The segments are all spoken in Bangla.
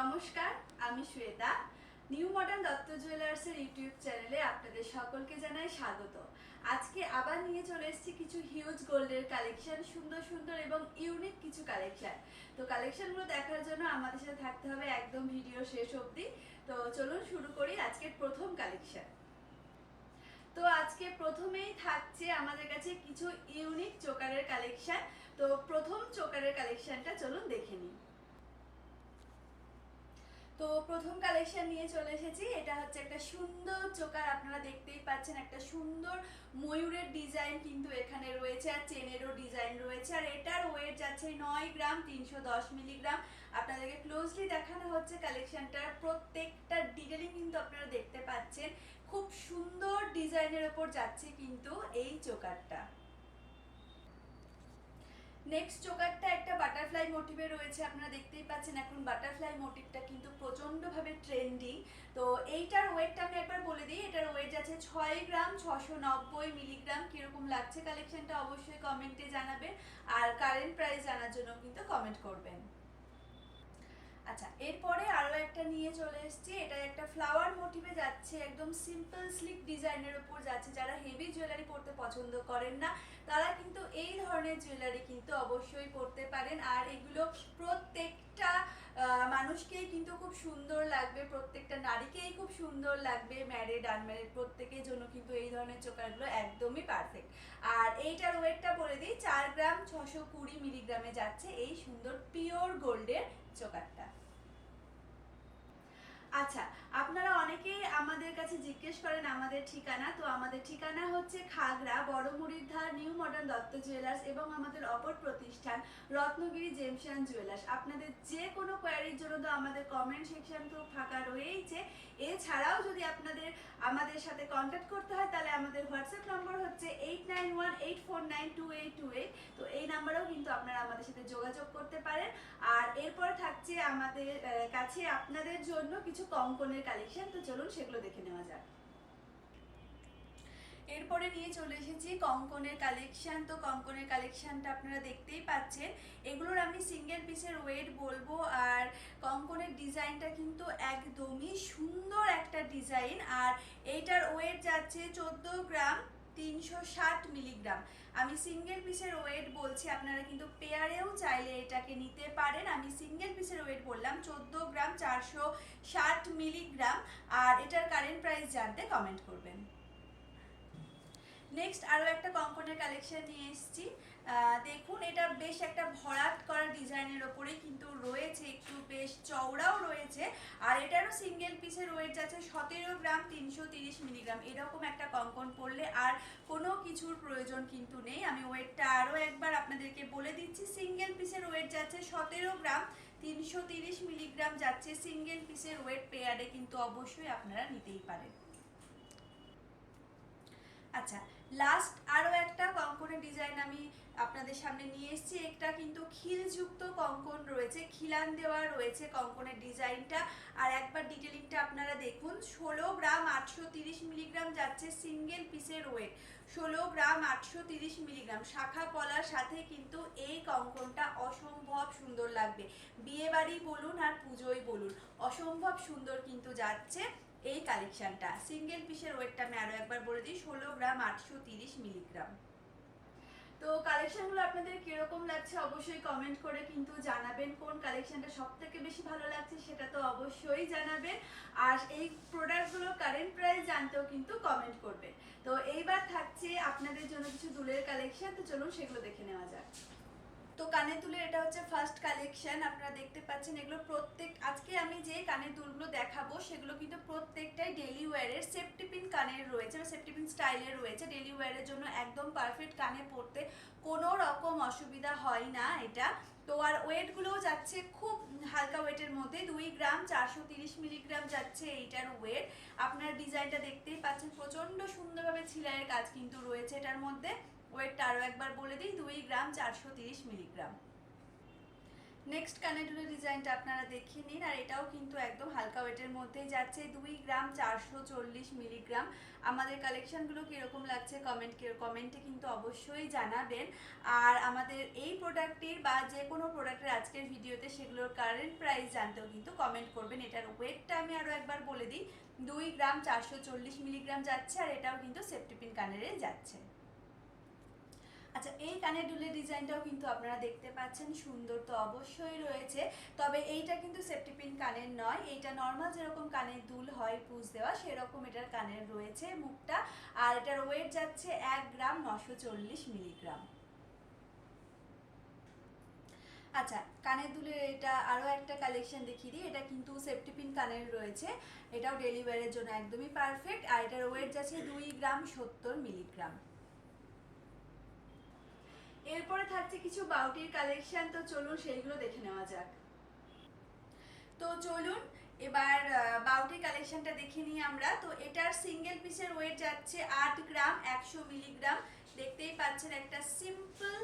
নমস্কার, আমি শ্বেতা। নিউ মডার্ন দত্ত জুয়েলার্সের ইউটিউব চ্যানেলে আপনাদের সকলকে জানাই স্বাগত। আজকে আবার নিয়ে চলে এসেছি কিছু হিউজ গোল্ডের কালেকশন সুন্দর সুন্দর এবং ইউনিক কিছু কালেকশন তো কালেকশনগুলো দেখার জন্য আমাদের সাথে থাকতে হবে, একদম ভিডিও শেষ অবধি। তো চলুন শুরু করি আজকের প্রথম কালেকশন তো আজকে প্রথমেই থাকছে আমাদের কাছে কিছু ইউনিক চোকারের কালেকশন তো প্রথম চোকারের কালেকশনটা চলুন দেখে নিই। তো প্রথম কালেকশন নিয়ে চলে এসেছি। এটা হচ্ছে একটা সুন্দর চোকার, আপনারা দেখতেই পাচ্ছেন একটা সুন্দর ময়ূরের ডিজাইন কিন্তু এখানে রয়েছে আর চেনেরও ডিজাইন রয়েছে। আর এটার ওয়েট যাচ্ছে নয় গ্রাম তিনশো দশ মিলিগ্রাম আপনাদেরকে ক্লোজলি দেখানো হচ্ছে কালেকশনটার প্রত্যেকটা ডিটেলিং কিন্তু আপনারা দেখতে পাচ্ছেন। খুব সুন্দর ডিজাইনের ওপর যাচ্ছে কিন্তু এই চোকারটা। নেক্সট চোকারটা একটা বাটারফ্লাই মোটিভে রয়েছে, আপনারা দেখতেই পাচ্ছেন এখন বাটারফ্লাই মোটিভটা কিন্তু প্রচণ্ডভাবে ট্রেন্ডিং তো এইটার ওয়েটটা আমি একবার বলে দিই, এটার ওয়েট আছে ছয় গ্রাম ছশো নব্বই মিলিগ্রাম। কীরকম লাগছে কালেকশনটা অবশ্যই কমেন্টে জানাবেন, আর কারেন্ট প্রাইস জানার জন্য কিন্তু কমেন্ট করবেন। আচ্ছা এরপরে আরও একটা নিয়ে চলে এসেছি। এটা একটা ফ্লাওয়ার মোটিভে যাচ্ছে, একদম সিম্পল স্লিক ডিজাইনের উপর যাচ্ছে। যারা হেভি জুয়েলারি পরতে পছন্দ করেন না, তারা কিন্তু এই ধরনের জুয়েলারি কিন্তু অবশ্যই পরতে পারেন। আর এগুলো প্রত্যেকটা মানুষকেই কিন্তু খুব সুন্দর লাগবে, প্রত্যেকটা নারীকেই খুব সুন্দর লাগবে ম্যারিড আনম্যারিড প্রত্যেকের জন্য কিন্তু এই ধরনের চোকারগুলো একদমই পারফেক্ট আর এইটার ওয়েটটা বলে দিই, চার গ্রাম ছশো কুড়ি মিলিগ্রামে যাচ্ছে এই সুন্দর পিওর গোল্ডের চোকারটা আচ্ছা আপনারা অনেকেই আমাদের কাছে জিজ্ঞেস করেন আমাদের ঠিকানা, তো আমাদের ঠিকানা হচ্ছে খাগড়া, বড়মুড়ির ধার, নিউ মডার্ন দত্ত জুয়েলার্স এবং আমাদের অপর প্রতিষ্ঠান রত্নগিরি জেমশন জুয়েলার্স। আপনাদের যে কোনো কোয়ারির জন্য তো আমাদের কমেন্ট সেকশন তো ফাঁকা রয়েইছে। এছাড়াও যদি আপনাদের, আমাদের সাথে কন্ট্যাক্ট করতে হয়, তাহলে আমাদের হোয়াটসঅ্যাপ নম্বর হচ্ছে eight nine one eight four nine two eight two eight কিন্তু আপনারা আমাদের সাথে যোগাযোগ করতে পারেন। আর এরপরে থাকছে আমাদের কাছে আপনাদের জন্য কিছু কঙ্কনের কালেকশন। তো চলুন সেগুলো দেখে নেওয়া যাক। এরপরে নিয়ে চলে এসেছি কঙ্কনের কালেকশান। তো কঙ্কনের কালেকশানটা আপনারা দেখতেই পাচ্ছেন। এগুলোর আমি সিঙ্গেল পিসের ওয়েট বলব। আর কঙ্কনের ডিজাইনটা কিন্তু একদমই সুন্দর একটা ডিজাইন। আর এইটার ওয়েট যাচ্ছে চোদ্দ গ্রাম। তিনশো ষাট মিলিগ্রাম। আমি সিঙ্গেল পিসের ওয়েট বলছি, আপনারা কিন্তু পেয়ারেও চাইলে এটাকে নিতে পারেন। আমি সিঙ্গেল পিসের ওয়েট বললাম, চোদ্দ গ্রাম চারশো ষাট মিলিগ্রাম। আর এটার কারেন্ট প্রাইস জানতে কমেন্ট করবেন। নেক্সট আরও একটা কঙ্কনের কালেকশন নিয়ে এসেছি। দেখুন, এটা বেশ একটা ভরাট করা ডিজাইনের ওপরেই কিন্তু রয়েছে, একটু বেশ চওড়াও রয়েছে, আর এটারও সিঙ্গেল পিসের ওয়েট যাচ্ছে সতেরো গ্রাম তিনশো তিরিশ মিলিগ্রাম এরকম একটা কঙ্কন পড়লে আর কোনো কিছুর প্রয়োজন কিন্তু নেই। আমি ওয়েটটা আরও একবার আপনাদেরকে বলে দিচ্ছি সিঙ্গেল পিসের ওয়েট যাচ্ছে সতেরো গ্রাম তিনশো তিরিশ মিলিগ্রাম যাচ্ছে সিঙ্গেল পিসের ওয়েট পেয়ারে কিন্তু অবশ্যই আপনারা নিতেই পারেন। আচ্ছা লাস্ট আরও একটা কঙ্কনের ডিজাইন আমি আপনাদের সামনে নিয়ে এসেছি। একটা কিন্তু খিলযুক্ত কঙ্কন রয়েছে, খিলান দেওয়া রয়েছে কঙ্কনের ডিজাইনটা আর একবার ডিটেলিংটা আপনারা দেখুন। ষোলো গ্রাম আটশো তিরিশ মিলিগ্রাম যাচ্ছে সিঙ্গেল পিসের ওয়েট ষোলো গ্রাম আটশো তিরিশ মিলিগ্রাম। শাখা পলার সাথে কিন্তু এই কঙ্কনটা অসম্ভব সুন্দর লাগবে। বিয়ে বাড়ি বলুন আর পুজোই বলুন, অসম্ভব সুন্দর কিন্তু যাচ্ছে। এই কালেকশনটা। সিঙ্গেল পিসের ওয়েটটা আমি আরও একবার বলে দিই, ষোলো গ্রাম আটশো তিরিশ মিলিগ্রাম। তো কালেকশনগুলো আপনাদের কীরকম লাগছে অবশ্যই কমেন্ট করে কিন্তু জানাবেন, কোন কালেকশনটা সব থেকে বেশি ভালো লাগছে সেটা তো অবশ্যই জানাবেন। আর এই প্রোডাক্টগুলোর কারেন্ট প্রাইস জানতেও কিন্তু কমেন্ট করবেন। তো এইবার থাকছে আপনাদের জন্য কিছু দুলের কালেকশন, তো চলুন সেগুলো দেখে নেওয়া যাক। তো কানের দুলের এটা হচ্ছে ফার্স্ট কালেকশন আপনারা দেখতে পাচ্ছেন এগুলো প্রত্যেক, আজকে আমি যে কানের দুলগুলো দেখাবো, সেগুলো কিন্তু প্রত্যেকটাই ডেলি ওয়্যারের সেফটি পিন কানের রয়েছে বা সেফটি পিন স্টাইলের রয়েছে ডেলি ওয়্যারের জন্য একদম পারফেক্ট কানে পরতে কোনো রকম অসুবিধা হয় না এটা। তো আর ওয়েটগুলোও যাচ্ছে খুব হালকা ওয়েটের মধ্যে, দুই গ্রাম চারশো তিরিশ মিলিগ্রাম যাচ্ছে এইটার ওয়েট আপনার ডিজাইনটা দেখতেই পাচ্ছেন, প্রচণ্ড সুন্দরভাবে ছিলাইয়ের কাজ কিন্তু রয়েছে এটার মধ্যে। ওয়েটটা আরও একবার বলে দিই, দুই গ্রাম চারশো তিরিশ মিলিগ্রাম। নেক্সট কানেডুলের ডিজাইনটা আপনারা দেখিয়ে নিন, আর এটাও কিন্তু একদম হালকা ওয়েটের মধ্যেই যাচ্ছে, দুই গ্রাম চারশো চল্লিশ মিলিগ্রাম। আমাদের কালেকশনগুলো কীরকম লাগছে কমেন্ট কমেন্টে কিন্তু অবশ্যই জানাবেন। আর আমাদের এই প্রোডাক্টটির বা যে কোনো প্রোডাক্টের আজকের ভিডিওতে সেগুলোর কারেন্ট প্রাইস জানতেও কিন্তু কমেন্ট করবেন। এটার ওয়েটটা আমি আরও একবার বলে দিই, দুই গ্রাম চারশো চল্লিশ মিলিগ্রাম যাচ্ছে, আর এটাও কিন্তু সেফটিপিন কানেরে যাচ্ছে। আচ্ছা এই কানের দুলের ডিজাইনটাও কিন্তু আপনারা দেখতে পাচ্ছেন, সুন্দর তো অবশ্যই রয়েছে। তবে এইটা কিন্তু সেফটিপিন কানের নয়, এইটা নর্মাল যেরকম কানের দুল হয় পুজ দেওয়া, সেরকম এটার কানের রয়েছে মুখটা। আর এটার ওয়েট যাচ্ছে এক গ্রাম নশো চল্লিশ মিলিগ্রাম। আচ্ছা কানের দুলের এটা আরও একটা কালেকশন দেখিয়ে দিই, এটা কিন্তু সেফটিপিন কানের রয়েছে। এটাও ডেলিভারির জন্য একদমই পারফেক্ট আর এটার ওয়েট যাচ্ছে দুই গ্রাম সত্তর মিলিগ্রাম। এরপরে থাকছে কিছু বাউটির কালেকশন তো চলুন সেইগুলো দেখে নেওয়া যাক। তো চলুন, এবার বাউটি কালেকশনটা দেখে নিই আমরা। তো এটার সিঙ্গেল পিসের ওয়েট যাচ্ছে আট গ্রাম, একশো মিলিগ্রাম দেখতেই পাচ্ছেন একটা সিম্পল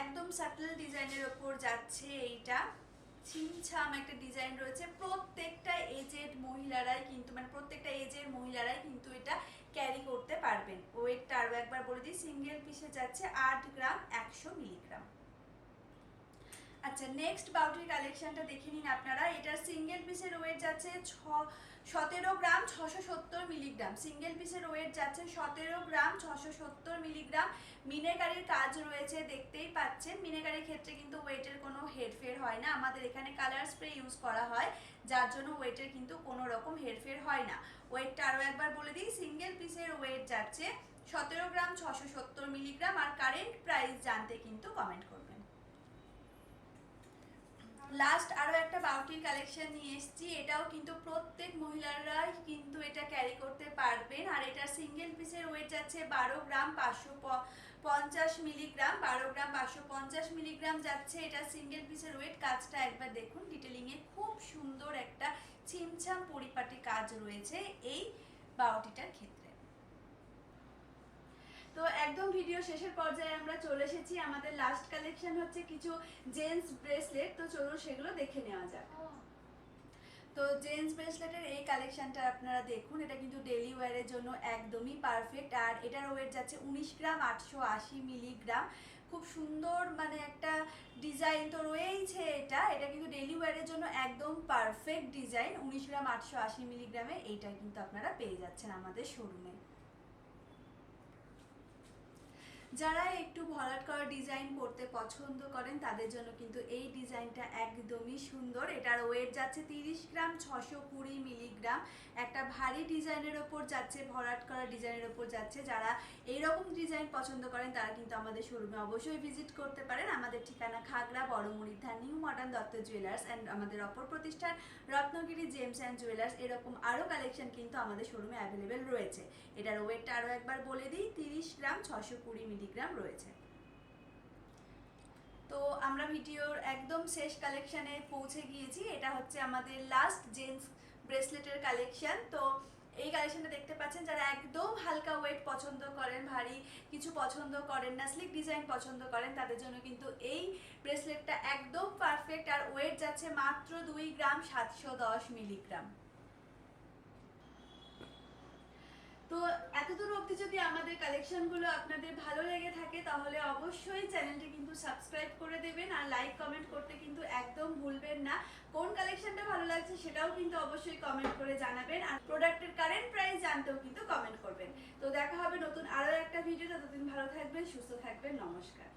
একদম সাটল ডিজাইনের ওপর যাচ্ছে এইটা। ছিমছাম একটা ডিজাইন রয়েছে। প্রত্যেকটা এজেড মহিলারাই কিন্তু মানে প্রত্যেকটা এজের মহিলারাই কিন্তু এটা ক্যারি করতে পারবেন। ওয়েটটা আরও একবার বলে দিই সিঙ্গেল পিসে যাচ্ছে আট গ্রাম একশো মিলিগ্রাম। আচ্ছা নেক্সট বাউটির কালেকশনটা দেখে নিন আপনারা। এটার সিঙ্গেল পিসের ওয়েট যাচ্ছে ছ, সতেরো গ্রাম ছশো সত্তর মিলিগ্রাম। সিঙ্গেল পিসের ওয়েট যাচ্ছে সতেরো গ্রাম ছশো সত্তর মিলিগ্রাম। মিনেকারির কাজ রয়েছে, দেখতেই পাচ্ছেন। মিনেকারির ক্ষেত্রে কিন্তু ওয়েটের কোনো হেরফের হয় না। আমাদের এখানে কালার স্প্রে ইউজ করা হয়, যার জন্য ওয়েটের কিন্তু কোনো রকম হেরফের হয় না। ওয়েটটা আরও একবার বলে দিই। সিঙ্গেল পিসের ওয়েট যাচ্ছে সতেরো গ্রাম ছশো সত্তর মিলিগ্রাম আর কারেন্ট প্রাইস জানতে কিন্তু কমেন্ট করবেন। লাস্ট আরও একটা বাউটির কালেকশন নিয়ে এসেছি, এটাও কিন্তু প্রত্যেক মহিলারাই কিন্তু এটা ক্যারি করতে পারবেন। আর এটা সিঙ্গেল পিসের ওয়েট যাচ্ছে বারো গ্রাম পাঁচশো পঞ্চাশ মিলিগ্রাম, বারো গ্রাম পাঁচশো পঞ্চাশ মিলিগ্রাম যাচ্ছে। এটা সিঙ্গেল পিসের ওয়েট কাজটা একবার দেখুন ডিটেলিংয়ে খুব সুন্দর একটা ছিমছাম পরিপাটি কাজ রয়েছে এই বাউটিটার ক্ষেত্রে। তো একদম ভিডিও শেষের পর্যায়ে আমরা চলে এসেছি। আমাদের লাস্ট কালেকশন হচ্ছে কিছু জেন্টস ব্রেসলেট তো চলুন সেগুলো দেখে নেওয়া যাক। তো জেন্টস ব্রেসলেটের এই কালেকশনটা আপনারা দেখুন, এটা কিন্তু ডেলি ওয়্যারের জন্য একদমই পারফেক্ট আর এটার ওয়েট যাচ্ছে উনিশ গ্রাম আটশো আশি মিলিগ্রাম খুব সুন্দর মানে একটা ডিজাইন তো রয়েইছে এটা। এটা কিন্তু ডেলি ওয়্যারের জন্য একদম পারফেক্ট ডিজাইন উনিশ গ্রাম আটশো আশি মিলিগ্রামে এইটা কিন্তু আপনারা পেয়ে যাচ্ছেন আমাদের শোরুমে যারা একটু ভরাট করা ডিজাইন করতে পছন্দ করেন, তাদের জন্য কিন্তু এই ডিজাইনটা একদমই সুন্দর। এটার ওয়েট যাচ্ছে তিরিশ গ্রাম, ছশো কুড়ি মিলিগ্রাম একটা ভারী ডিজাইনের ওপর যাচ্ছে, ভরাট করা ডিজাইনের ওপর যাচ্ছে। যারা এইরকম ডিজাইন পছন্দ করেন, তারা কিন্তু আমাদের শোরুমে অবশ্যই ভিজিট করতে পারেন। আমাদের ঠিকানা খাগড়া বড় মুড়িদ্ধা new modern Dutta jewellers and আমাদের অপর প্রতিষ্ঠান রত্নগিরি জেমস অ্যান্ড জুয়েলার্স। এরকম আরও কালেকশন কিন্তু আমাদের শোরুমে অ্যাভেলেবেল রয়েছে। এটার ওয়েটটা আরও একবার বলে দিই, তিরিশ গ্রাম, ছশো কুড়ি মিলিগ্রাম রয়েছে। তো আমরা ভিডিওর একদম শেষ কালেকশানে পৌঁছে গিয়েছি। এটা হচ্ছে আমাদের লাস্ট জেন্টস ব্রেসলেটের কালেকশন তো এই কালেকশনটা দেখতে পাচ্ছেন, যারা একদম হালকা ওয়েট পছন্দ করেন, ভারী কিছু পছন্দ করেন না স্লিক ডিজাইন পছন্দ করেন, তাদের জন্য কিন্তু এই ব্রেসলেটটা একদম পারফেক্ট আর ওয়েট যাচ্ছে মাত্র দুই গ্রাম সাতশো দশ মিলিগ্রাম। তো এতদূর অবধি যদি আমাদের কালেকশনগুলো আপনাদের ভালো লেগে থাকে, তাহলে অবশ্যই চ্যানেলটি কিন্তু সাবস্ক্রাইব করে দেবেন আর লাইক কমেন্ট করতে কিন্তু একদম ভুলবেন না। কোন কালেকশনটা ভালো লাগছে সেটাও কিন্তু অবশ্যই কমেন্ট করে জানাবেন আর প্রোডাক্টের কারেন্ট প্রাইস জানতেও কিন্তু কমেন্ট করবেন। তো দেখা হবে নতুন আরও একটা ভিডিও ততদিন ভালো থাকবেন, সুস্থ থাকবেন, নমস্কার।